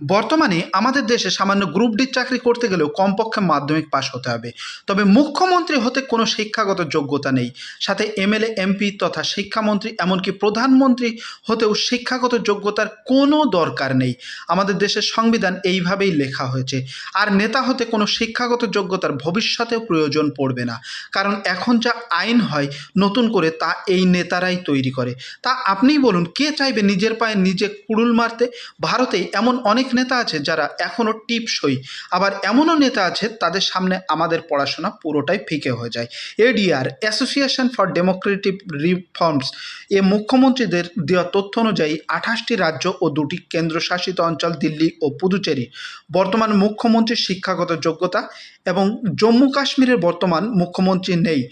বর্তমানে আমাদের দেশে সামান্য গ্রুপ ডির চাকরি করতে গেলেও কমপক্ষে মাধ্যমিক পাশ হতে হবে। তবে মুখ্যমন্ত্রী হতে কোনো শিক্ষাগত যোগ্যতা নেই। সাথে এমএলএ, এমপি তথা শিক্ষামন্ত্রী এমনকি প্রধানমন্ত্রী হতেও শিক্ষাগত যোগ্যতার কোনো দরকার নেই। আমাদের দেশের সংবিধান এইভাবেই লেখা হয়েছে। আর নেতা হতে কোনো শিক্ষাগত যোগ্যতার ভবিষ্যতেও প্রয়োজন পড়বে না। কারণ এখন যা আইন হয় নতুন করে তা এই নেতারাই তৈরি করে। তা আপনিই বলুন, কে চাইবে নিজের পায়ে নিজে কুড়ুল মারতে? ভারতে এমন অনেক নেতা আছে যারা এখনও টিপসই। আবার এমনও নেতা আছে তাদের সামনে আমাদের পড়াশোনা পুরোটাই ফিকে হয়ে যায়। ADR association for democratic reforms এ মুখ্যমন্ত্রীদের দেওয়া তথ্য অনুযায়ী আঠাশটি রাজ্য ও দুটি কেন্দ্রশাসিত অঞ্চল দিল্লি ও পুদুচেরি, বর্তমান মুখ্যমন্ত্রীর শিক্ষাগত যোগ্যতা এবং জম্মু কাশ্মীরের বর্তমান মুখ্যমন্ত্রী নেই।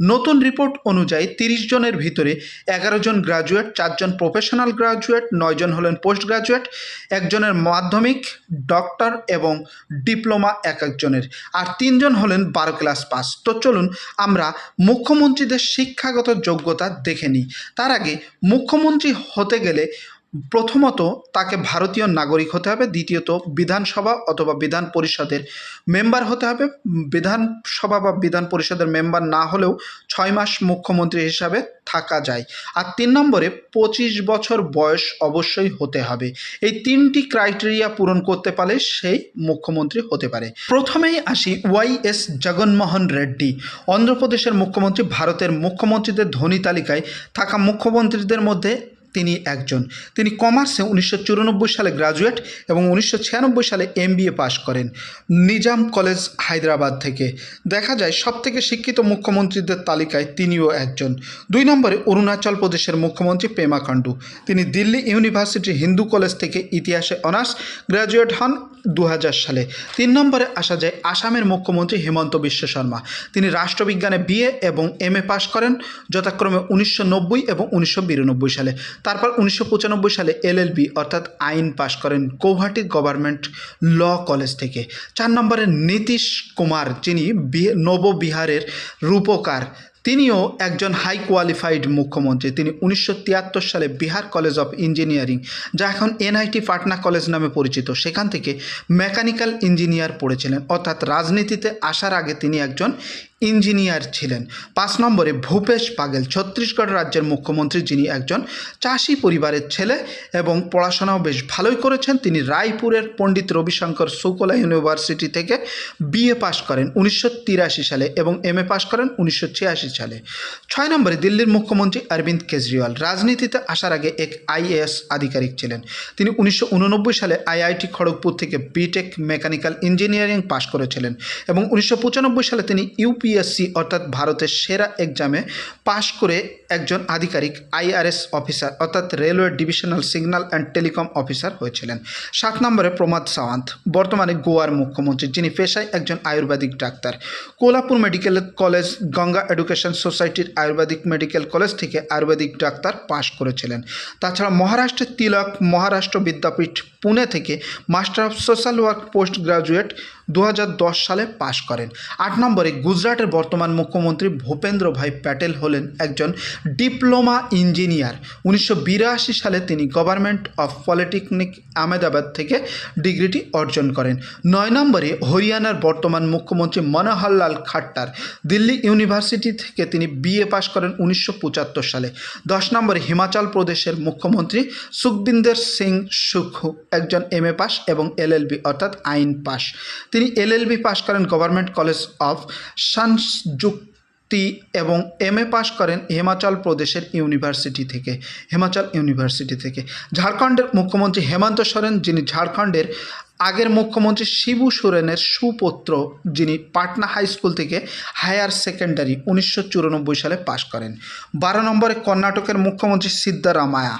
নতুন রিপোর্ট অনুযায়ী তিরিশ জনের ভিতরে এগারো জন গ্রাজুয়েট চারজন প্রফেশনাল গ্রাজুয়েট নয়জন হলেন পোস্ট গ্রাজুয়েট, একজনের মাধ্যমিক, ডক্টর এবং ডিপ্লোমা এক একজনের, আর তিনজন হলেন বারো ক্লাস পাস। তো চলুন আমরা মুখ্যমন্ত্রীদের শিক্ষাগত যোগ্যতা দেখে নিই। তার আগে মুখ্যমন্ত্রী হতে গেলে প্রথমত তাকে ভারতীয় নাগরিক হতে হবে, দ্বিতীয়ত বিধানসভা অথবা বিধান পরিষদের মেম্বার হতে হবে। বিধানসভা বা বিধান পরিষদের মেম্বার না হলেও ছয় মাস মুখ্যমন্ত্রী হিসাবে থাকা যায়। আর তিন নম্বরে পঁচিশ বছর বয়স অবশ্যই হতে হবে। এই তিনটি ক্রাইটেরিয়া পূরণ করতে পারলে সেই মুখ্যমন্ত্রী হতে পারে। প্রথমেই আসি ওয়াই এস জগনমোহন রেড্ডি। অন্ধ্রপ্রদেশের মুখ্যমন্ত্রী, ভারতের মুখ্যমন্ত্রীদের ধনী তালিকায় থাকা মুখ্যমন্ত্রীদের মধ্যে তিনি একজন। তিনি কমার্সে উনিশশো চুরানব্বই সালে গ্রাজুয়েট এবং উনিশশো ছিয়ানব্বই সালে এমবিএ পাশ করেন নিজাম কলেজ হায়দ্রাবাদ থেকে। দেখা যায়, সবথেকে শিক্ষিত মুখ্যমন্ত্রীদের তালিকায় তিনিও একজন। দুই নম্বরে অরুণাচল প্রদেশের মুখ্যমন্ত্রী পেমা খান্ডু। তিনি দিল্লি ইউনিভার্সিটি হিন্দু কলেজ থেকে ইতিহাসে অনার্স গ্র্যাজুয়েট হন দু হাজার সালে। তিন নম্বরে আসা যায় আসামের মুখ্যমন্ত্রী হেমন্ত বিশ্ব শর্মা। তিনি রাষ্ট্রবিজ্ঞানে বিএ এবং এম এ পাশ করেন, যথাক্রমে উনিশশো নব্বই এবং উনিশশো বিরানব্বই সালে। তারপর উনিশশো পঁচানব্বই সালে এলএলবি অর্থাৎ আইন পাশ করেন গৌহাটি গভর্নমেন্ট ল কলেজ থেকে। চার নম্বরে নীতিশ কুমার, যিনি নববিহারের রূপকার। তিনিও একজন হাই কোয়ালিফাইড মুখ্যমন্ত্রী। তিনি উনিশশো তিয়াত্তর সালে বিহার কলেজ অফ ইঞ্জিনিয়ারিং যা এখন এনআইটি পাটনা কলেজ নামে পরিচিত, সেখান থেকে মেকানিক্যাল ইঞ্জিনিয়ার পড়েছিলেন। অর্থাৎ রাজনীতিতে আসার আগে তিনি একজন ইঞ্জিনিয়ার ছিলেন। পাঁচ নম্বরে ভূপেশ পাগেল ছত্তিশগড় রাজ্যের মুখ্যমন্ত্রী যিনি একজন চাষি পরিবারের ছেলে এবং পড়াশোনাও বেশ ভালোই করেছেন। তিনি রায়পুরের পণ্ডিত রবিশঙ্কর শুক্লা ইউনিভার্সিটি থেকে বিএ পাশ করেন উনিশশো তিরাশি সালে এবং এম এ পাশ করেন উনিশশো ছিয়াশি সালে। ছয় নম্বরে দিল্লির মুখ্যমন্ত্রী অরবিন্দ কেজরিওয়াল, রাজনীতিতে আসার আগে এক আইএএস আধিকারিক ছিলেন। তিনি উনিশশো উননব্বই সালে আইআইটি খড়গপুর থেকে বিটেক মেকানিক্যাল ইঞ্জিনিয়ারিং পাশ করেছিলেন এবং উনিশশো পঁচানব্বই সালে তিনি ইউপিএসসি অর্থাৎ ভারতের সেরা এক্সামে পাশ করে একজন আধিকারিক আইআরএস অফিসার অর্থাৎ railway divisional signal and telecom officer হয়েছিলেন। সাত নম্বরে প্রমাদ সাওয়ান্ত, বর্তমানে গোয়ার মুখ্যমন্ত্রী, যিনি পেশায় একজন Ayurvedic doctor. Kolhapur medical college, Ganga education সোসাইটির আয়ুর্বেদিক মেডিকেল কলেজ থেকে আয়ুর্বেদিক ডাক্তার পাশ করেছিলেন। তাছাড়া মহারাষ্ট্রের তিলক মহারাষ্ট্র বিদ্যাপীঠ, পুনে থেকে master of social work post graduate দু হাজার দশ সালে পাশ করেন। আট নম্বরে গুজরাটের বর্তমান মুখ্যমন্ত্রী ভূপেন্দ্র ভাই প্যাটেল হলেন একজন ডিপ্লোমা ইঞ্জিনিয়ার। উনিশশো বিরাশি সালে তিনি গভর্নমেন্ট অফ পলিটেকনিক আহমেদাবাদ থেকে ডিগ্রিটি অর্জন করেন। নয় নম্বরে হরিয়ানার বর্তমান মুখ্যমন্ত্রী মনোহরলাল খাট্টার। দিল্লি ইউনিভার্সিটি থেকে তিনি বিএ পাশ করেন উনিশশো পঁচাত্তর সালে। দশ নম্বরে হিমাচল প্রদেশের মুখ্যমন্ত্রী সুখবিন্দর সিং সুখু একজন এম এ পাস এবং এলএলবি অর্থাৎ আইন পাস তিনি এলএলবি পাশ করেন গভর্নমেন্ট কলেজ অফ সংযুক্তি এবং এম এ পাশ করেন হিমাচল প্রদেশের ইউনিভার্সিটি থেকে, হিমাচল ইউনিভার্সিটি থেকে। ঝাড়খণ্ডের মুখ্যমন্ত্রী হেমন্ত সোরেন, যিনি ঝাড়খণ্ডের আগের মুখ্যমন্ত্রী শিবু সোরেনের সুপুত্র যিনি পাটনা হাই স্কুল থেকে হায়ার সেকেন্ডারি উনিশশো চুরানব্বই সালে পাশ করেন। বারো নম্বরে কর্ণাটকের মুখ্যমন্ত্রী সিদ্ধারামায়া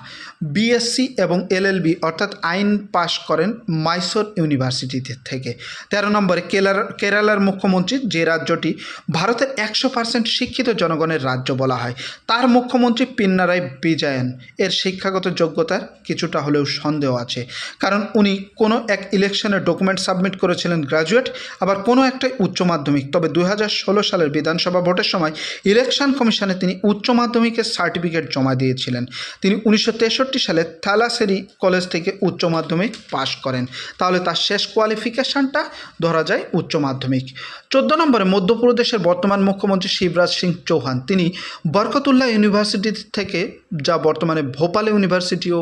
বিএসসি এবং এলএলবি অর্থাৎ আইন পাশ করেন মাইসোর ইউনিভার্সিটি থেকে। তেরো নম্বরে কেরালার কেরালার মুখ্যমন্ত্রী যে রাজ্যটি ভারতের একশো পার্সেন্ট শিক্ষিত জনগণের রাজ্য বলা হয়, তার মুখ্যমন্ত্রী পিন্নারায় বিজয়ন। এর শিক্ষাগত যোগ্যতার কিছুটা হলেও সন্দেহ আছে, কারণ উনি কোনো এক ইলেকশন ইলেকশনে ডকুমেন্ট সাবমিট করেছিলেন গ্রাজুয়েট আবার কোনো একটাই উচ্চ মাধ্যমিক। তবে দু হাজার ষোলো সালের বিধানসভা ভোটের সময় ইলেকশন কমিশনে তিনি উচ্চ মাধ্যমিকের সার্টিফিকেট জমা দিয়েছিলেন। তিনি উনিশশো তেষট্টি সালে থালাসেরি কলেজ থেকে উচ্চ মাধ্যমিক পাশ করেন। তাহলে তার শেষ কোয়ালিফিকেশনটা ধরা যায় উচ্চ মাধ্যমিক। চোদ্দ নম্বরে মধ্যপ্রদেশের বর্তমান মুখ্যমন্ত্রী শিবরাজ সিং চৌহান। তিনি বরকতুল্লাহ ইউনিভার্সিটি থেকে যা বর্তমানে ভোপাল ইউনিভার্সিটিও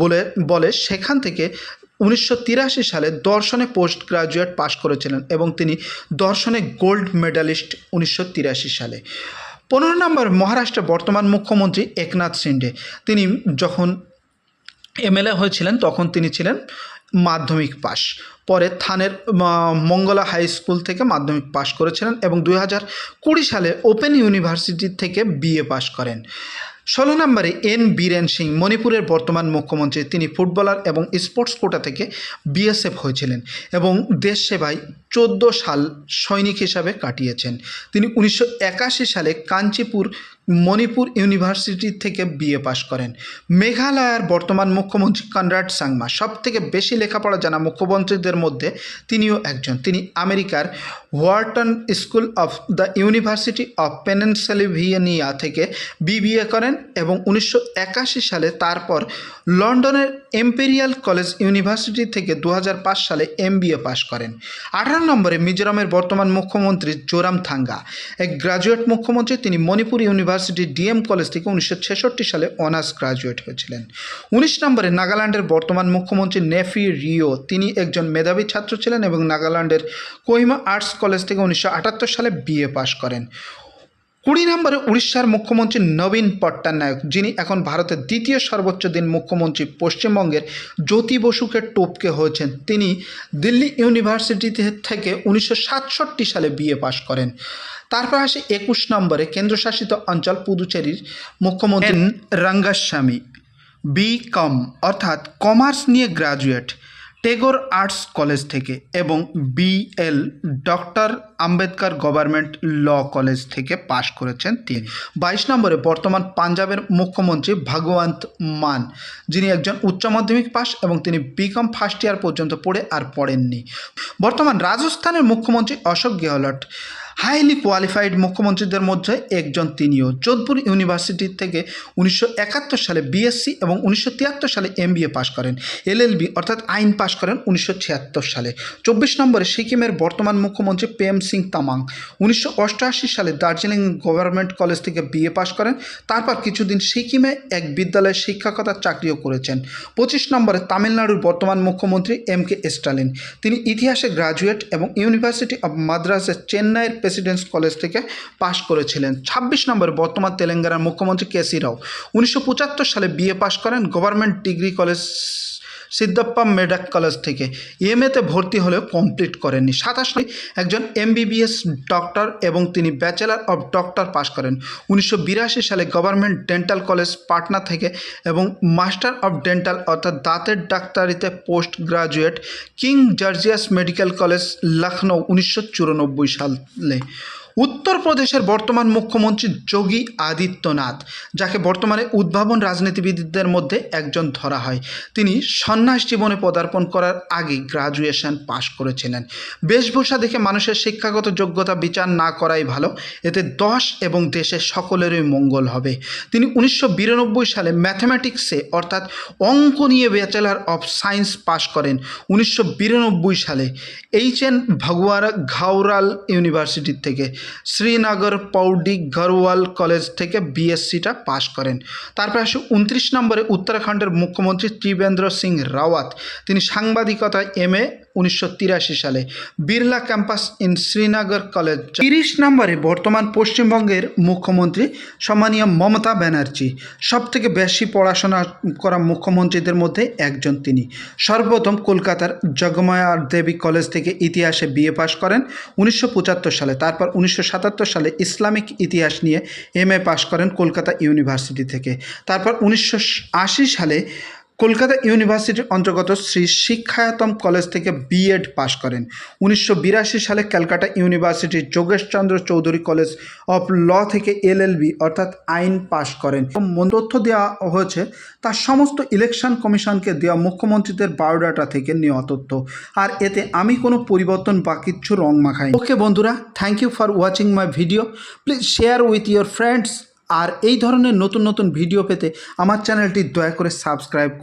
বলে বলে, সেখান থেকে উনিশশো তিরাশি সালে দর্শনে পোস্ট গ্রাজুয়েট পাশ করেছিলেন এবং তিনি দর্শনে গোল্ড মেডালিস্ট উনিশশো তিরাশি সালে। পনেরো নম্বর মহারাষ্ট্রের বর্তমান মুখ্যমন্ত্রী একনাথ শিন্ডে। তিনি যখন এমএলএ হয়েছিলেন, তখন তিনি ছিলেন মাধ্যমিক পাশ। পরে থানের মঙ্গলা হাই স্কুল থেকে মাধ্যমিক পাশ করেছিলেন এবং দুই হাজার কুড়ি সালে ওপেন ইউনিভার্সিটি থেকে বিএ পাশ করেন। ষোলো নম্বরে এন বীরেন সিং, মণিপুরের বর্তমান মুখ্যমন্ত্রী। তিনি ফুটবলার এবং স্পোর্টস কোটা থেকে বিএসএফ হয়েছিলেন এবং দেশ সেবায় চোদ্দ সাল সৈনিক হিসাবে কাটিয়েছেন। তিনি উনিশশো একাশি সালে কাঞ্চিপুর মণিপুর ইউনিভার্সিটি থেকে বিএ পাশ করেন। মেঘালয়ের বর্তমান মুখ্যমন্ত্রী কনরাড সাংমা। সব থেকে বেশি লেখাপড়া জানা মুখ্যমন্ত্রীদের মধ্যে তিনিও একজন। তিনি আমেরিকার Wharton school of the university of Pennsylvania থেকে বিবিএ করেন এবং উনিশশো একাশি সালে তারপর লন্ডনের এম্পেরিয়াল কলেজ ইউনিভার্সিটি থেকে দু হাজার পাঁচ সালে এমবিএ পাশ করেন। আঠারো নম্বরে মিজোরামের বর্তমান মুখ্যমন্ত্রী জোরাম থাঙ্গা। এক গ্রাজুয়েট মুখ্যমন্ত্রী, তিনি মণিপুর ইউনিভার্সিটি ডিএম কলেজ থেকে উনিশশো ছেষট্টি সালে অনার্স গ্রাজুয়েট হয়েছিলেন। উনিশ নম্বরে নাগাল্যান্ডের বর্তমান মুখ্যমন্ত্রী নেফি রিও, তিনি একজন মেধাবী ছাত্র ছিলেন এবং নাগাল্যান্ডের কোহিমা আর্টস কলেজ থেকে উনিশশো আটাত্তর সালে বিএ পাশ করেন। কুড়ি নম্বরে উড়িষ্যার মুখ্যমন্ত্রী নবীন পট্টনায়ক যিনি এখন ভারতের দ্বিতীয় সর্বোচ্চ দিন মুখ্যমন্ত্রী পশ্চিমবঙ্গের জ্যোতি বসুকে টপকে হয়েছেন। তিনি দিল্লি ইউনিভার্সিটি থেকে উনিশশো সাতষট্টি সালে বিএ পাশ করেন। তারপর আসে একুশ নম্বরে কেন্দ্রশাসিত অঞ্চল পুদুচেরির মুখ্যমন্ত্রী রঙ্গাস্বামী বি কম অর্থাৎ কমার্স নিয়ে গ্রাজুয়েট। টেগোর আর্টস কলেজ থেকে এবং BL doctor Ambedkar government law college থেকে পাশ করেছেন তিনি। বাইশ নম্বরে বর্তমান পাঞ্জাবের মুখ্যমন্ত্রী ভাগবন্ত মান, যিনি একজন উচ্চ মাধ্যমিক পাস এবং তিনি বিকম ফার্স্ট ইয়ার পর্যন্ত পড়ে আর পড়েননি। বর্তমান রাজস্থানের মুখ্যমন্ত্রী অশোক গেহলট হাইলি কোয়ালিফাইড মুখ্যমন্ত্রীদের মধ্যে একজন তিনিও। যোধপুর ইউনিভার্সিটি থেকে উনিশশো একাত্তর সালে বিএসসি এবং উনিশশো তিয়াত্তর সালে এমবিএ পাশ করেন। এলএলবি অর্থাৎ আইন পাশ করেন উনিশশো ছিয়াত্তর সালে। চব্বিশ নম্বরে সিকিমের বর্তমান মুখ্যমন্ত্রী প্রেম সিং তামাং উনিশশো অষ্টআশি সালে দার্জিলিং গভর্নমেন্ট কলেজ থেকে বিএ পাশ করেন। তারপর কিছুদিন সিকিমে এক বিদ্যালয়ে শিক্ষকতার চাকরিও করেছেন। পঁচিশ নম্বরে তামিলনাড়ুর বর্তমান মুখ্যমন্ত্রী এম কে স্টালিন। তিনি ইতিহাসে গ্রাজুয়েট এবং ইউনিভার্সিটি অব মাদ্রাসের চেন্নাইয়ের প্রেসিডেন্টস কলেজ থেকে পাশ করেছিলেন। ছাব্বিশ নম্বরে বর্তমান তেলেঙ্গানার মুখ্যমন্ত্রী কেসি রাও। উনিশশো পঁচাত্তর সালে বিএ পাশ করেন government degree college Siddhappa Medak college থেকে। এমএতে ভর্তি হলেও কমপ্লিট করেননি। সাতাশ একজন এমবিবিএস ডক্টর এবং তিনি ব্যাচেলার অব ডক্টর পাশ করেন। উনিশশো বিরাশি সালে গভর্নমেন্ট ডেন্টাল কলেজ পাটনা থেকে এবং মাস্টার অব ডেন্টাল অর্থাৎ দাঁতের ডাক্তারিতে post graduate King George's medical college Lucknow উনিশশো চুরানব্বই সালে। উত্তরপ্রদেশের বর্তমান মুখ্যমন্ত্রী যোগী আদিত্যনাথ, যাকে বর্তমানে উদ্ভাবন রাজনীতিবিদদের মধ্যে একজন ধরা হয়। তিনি সন্ন্যাস জীবনে পদার্পণ করার আগে গ্রাজুয়েশন পাশ করেছিলেন। বেশভূষা দেখে মানুষের শিক্ষাগত যোগ্যতা বিচার না করাই ভালো। এতে দশ এবং দেশের সকলেরই মঙ্গল হবে। তিনি উনিশশো বিরানব্বই সালে ম্যাথমেটিক্সে, অর্থাৎ অঙ্ক নিয়ে ব্যাচেলার অফ সায়েন্স পাশ করেন উনিশশো বিরানব্বই সালে, এইচ এন ভগওয়ারা ঘাওরাল ইউনিভার্সিটি থেকে। শ্রীনগর পৌডি গরওয়াল কলেজ থেকে বিএসসিটা পাশ করেন। তারপরে আসে উনত্রিশ নম্বরে উত্তরাখণ্ডের মুখ্যমন্ত্রী ত্রিবেন্দ্র সিং রাওয়াত। তিনি সাংবাদিকতায় এম এ উনিশশো তিরাশি সালে। Birla campus in Srinagar college তিরিশ নম্বরে বর্তমান পশ্চিমবঙ্গের মুখ্যমন্ত্রী সম্মানীয় মমতা ব্যানার্জি। সব থেকে বেশি পড়াশোনা করা মুখ্যমন্ত্রীদের মধ্যে একজন তিনি। সর্বপ্রথম কলকাতার জগমায়া দেবী কলেজ থেকে ইতিহাসে বিএ পাশ করেন উনিশশো পঁচাত্তর সালে। তারপর উনিশশো সাতাত্তর সালে ইসলামিক ইতিহাস নিয়ে এম এ পাশ করেন কলকাতা ইউনিভার্সিটি থেকে। তারপর উনিশশো আশি সালে কলকাতা ইউনিভার্সিটির অন্তর্গত শ্রী শিক্ষায়তম কলেজ থেকে বিএড পাশ করেন। উনিশশো বিরাশি সালে ক্যালকাটা ইউনিভার্সিটির Jogeshchandra Chowdhury college of law থেকে এলএলবি অর্থাৎ আইন পাশ করেন। এবং তথ্য দেওয়া হয়েছে, তার সমস্ত ইলেকশন কমিশনকে দেওয়া মুখ্যমন্ত্রীদের বায়োডাটা থেকে নেওয়া তথ্য। আর এতে আমি কোনো পরিবর্তন বা কিচ্ছু রং মাখাই ওকে বন্ধুরা thank you for watching my video please share with your friends আর এই ধরনের নতুন নতুন ভিডিও পেতে আমার চ্যানেলটি দয়া করে সাবস্ক্রাইব